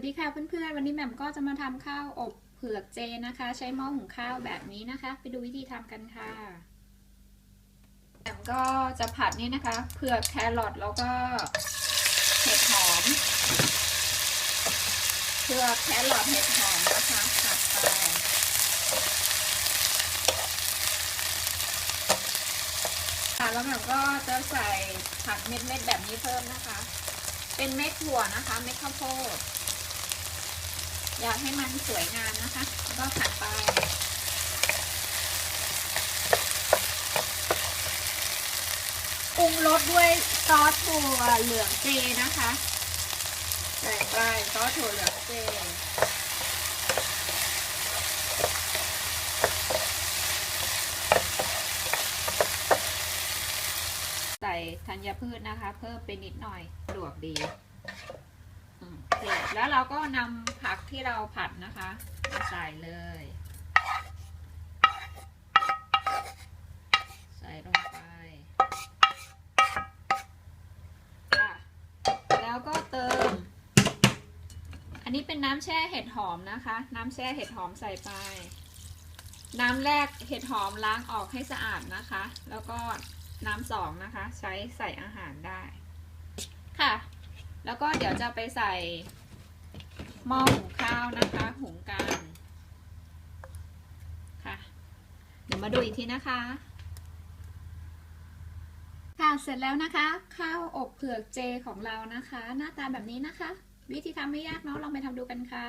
วัสดีค่ะเพื่อนๆ วันนี้แหม่มก็จะมาทำข้าวอบเผือกเจนะคะ ใช้หม้อหุงข้าวแบบนี้นะคะ ไปดูวิธีทำกันค่ะแหม่มก็จะผัดนี่นะคะเผือกแครอทแล้วก็เห็ดหอมเผือกแครอทเห็ดหอมนะคะผัดไปค่ะแล้วแหม่มก็จะใส่ผักเม็ดๆแบบนี้เพิ่มนะคะ เป็นเม็ดถั่วนะคะเม็ดข้าวโพด อยากให้มันสวยงามนะคะแล้วก็ผัดไป ปรุงรสด้วยซอสถั่วเหลืองเจนะคะใส่ไปซอสถั่วเหลืองเจใส่ธัญพืชนะคะ เพิ่มไปนิดหน่อยสะดวกดี สร็จแล้วเราก็นำผักที่เราผัดนะคะมาใส่เลย ใส่ลงไปค่ะแล้วก็เติม อันนี้เป็นน้ำแช่เห็ดหอมนะคะ น้ำแช่เห็ดหอมใส่ไป น้ำแรกเห็ดหอมล้างออกให้สะอาดนะคะ แล้วก็น้ำสองนะคะ ใช้ใส่อาหารได้ค่ะ แล้วก็เดี๋ยวจะไปใส่หม้อหุงข้าวนะคะหุงกันค่ะ เดี๋ยวมาดูอีกทีนะคะ ค่ะเสร็จแล้วนะคะ ข้าวอบเผือกเจของเรานะคะ หน้าตาแบบนี้นะคะ วิธีทำไม่ยากเนาะลองไปทำดูกันค่ะ